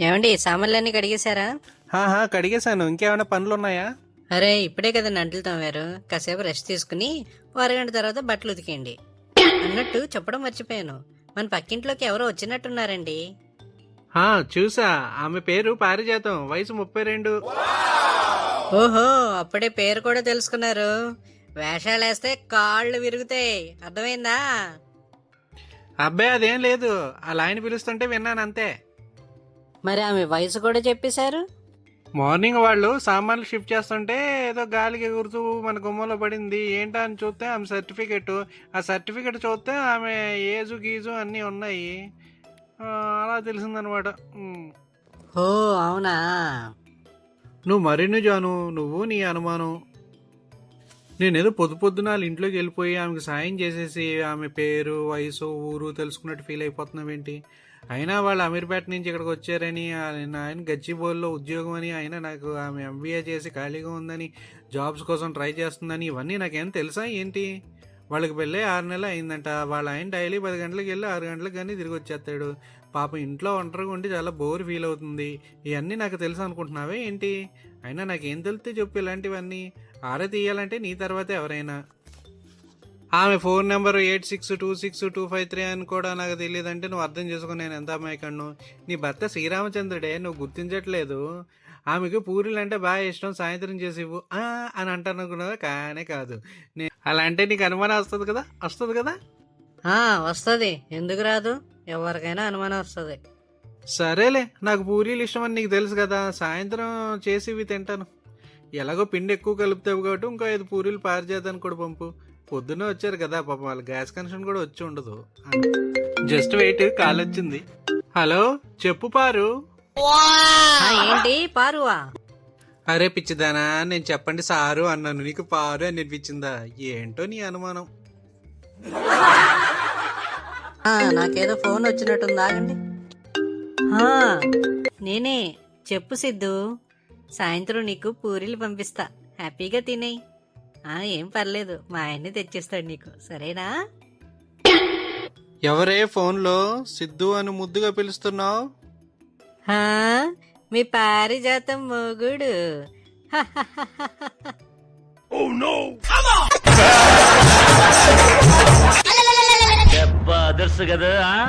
ఏమండి సామాన్లన్నీ కడిగేశారా? హాహా కడిగేశాను. ఇంకేమైనా పనులు ఉన్నాయా అరే ఇప్పుడే కదా నంటలు తోమారు. కాసేపు రెస్ట్ తీసుకుని ఓ అరగంట తర్వాత బట్టలు ఉతికేయండి. అన్నట్టు చెప్పడం మర్చిపోయాను. మన పక్కింట్లోకి ఎవరో వచ్చినట్టున్నారండి. హా చూసా. ఆమె పేరు పారిజాతం. వయసు ముప్పై రెండు. ఓహో అప్పుడే పేరు కూడా తెలుసుకున్నారు. వేషాలేస్తే కాళ్ళు విరుగుతాయి. అర్థమైందా? అబ్బాయి అదేం లేదు. అలా ఆయన పిలుస్తుంటే విన్నాను అంతే. మరి ఆమె వయసు కూడా చెప్పేశారు? మార్నింగ్ వాళ్ళు సామాన్లు షిఫ్ట్ చేస్తుంటే ఏదో గాలికి ఎగురుతూ మన గుమ్మలో పడింది. ఏంటా అని చూస్తే ఆమె సర్టిఫికెట్. ఆ సర్టిఫికెట్ చూస్తే ఆమె ఏజు గీజు అన్నీ ఉన్నాయి. అలా తెలిసిందనమాట. ఓ అవునా? నువ్వు మరిన్ని జాను? నువ్వు నీ అనుమానం. నేనేదో పొద్దు పొద్దున వాళ్ళ ఇంట్లోకి వెళ్ళిపోయి ఆమెకు సాయం చేసేసి ఆమె పేరు వయసు ఊరు తెలుసుకున్నట్టు ఫీల్ అయిపోతున్నావేంటి? అయినా వాళ్ళు అమీర్పేట నుంచి ఇక్కడికి వచ్చారని ఆయన గచ్చిబోల్లో ఉద్యోగం అని అయినా నాకు ఆమె ఎంబీఏ చేసి ఖాళీగా ఉందని జాబ్స్ కోసం ట్రై చేస్తుందని ఇవన్నీ నాకేం తెలుసా ఏంటి? వాళ్ళకి పెళ్ళి ఆరు నెలలు అయిందంట. వాళ్ళ ఆయన డైలీ పది గంటలకు వెళ్ళి ఆరు గంటలకు కానీ తిరిగి వచ్చేస్తాడు. పాపం ఇంట్లో ఒంటరిగా ఉండి చాలా బోర్ ఫీల్ అవుతుంది. ఇవన్నీ నాకు తెలుసు అనుకుంటున్నావే ఏంటి? అయినా నాకేం తెలితే చెప్పు ఇలాంటివన్నీ. ఆరే తీయాలంటే నీ తర్వాతే ఎవరైనా. ఆమె phone number eight six two six two five three అని కూడా నాకు తెలియదంటే నువ్వు అర్థం చేసుకుని నేను ఎంత అమాయకన్ను నీ భర్త శ్రీరామచంద్రుడే నువ్వు గుర్తించట్లేదు. ఆమెకు పూరీలు అంటే బాగా ఇష్టం సాయంత్రం చేసి ఇవ్వు. "ఆ" అని అంటాను అనుకున్నావా కానే కాదు. అలా అంటే నీకు అనుమానం వస్తుంది కదా? వస్తుంది కదా? వస్తుంది. ఎందుకు రాదు? ఎవరికైనా అనుమానం వస్తుంది. సరేలే నాకు పూరీలు ఇష్టం అని నీకు తెలుసు కదా సాయంత్రం చేసి ఇవి తింటాను. ఎలాగో పిండి ఎక్కువ కలుపుతావు కాబట్టి ఇంకో ఐదు పూరీలు పారిజాతాన్ని కూడా పంపు. పొద్దున్నే వచ్చారు కదా పాపం వాళ్ళ గ్యాస్ కనెక్షన్ కూడా వచ్చి ఉండదు. జస్ట్ వెయిట్ కాల్ వచ్చింది. హలో చెప్పు పారు. ఏంటి పారువా? అరే పిచ్చిదానా నేను చెప్పండి సారు అన్నాను. నీకు పారు అని అనిపించిందా? ఏంటో నీ అనుమానం. నాకేదో ఫోన్ వచ్చినట్టుంది? ఆగండి నేనే. చెప్పు సిద్ధు సాయంత్రం నీకు పూరీలు పంపిస్తా. హ్యాపీగా తినేయి. ఏం పర్లేదు. మా ఆయన్ని తెచ్చిస్తాడు నీకు. సరేనా? ఎవరే ఫోన్లో సిద్ధు అని ముద్దుగా పిలుస్తున్నావు? హా, మీ పారిజాతం మొగుడు. దెబ్బ అదర్సు కదా.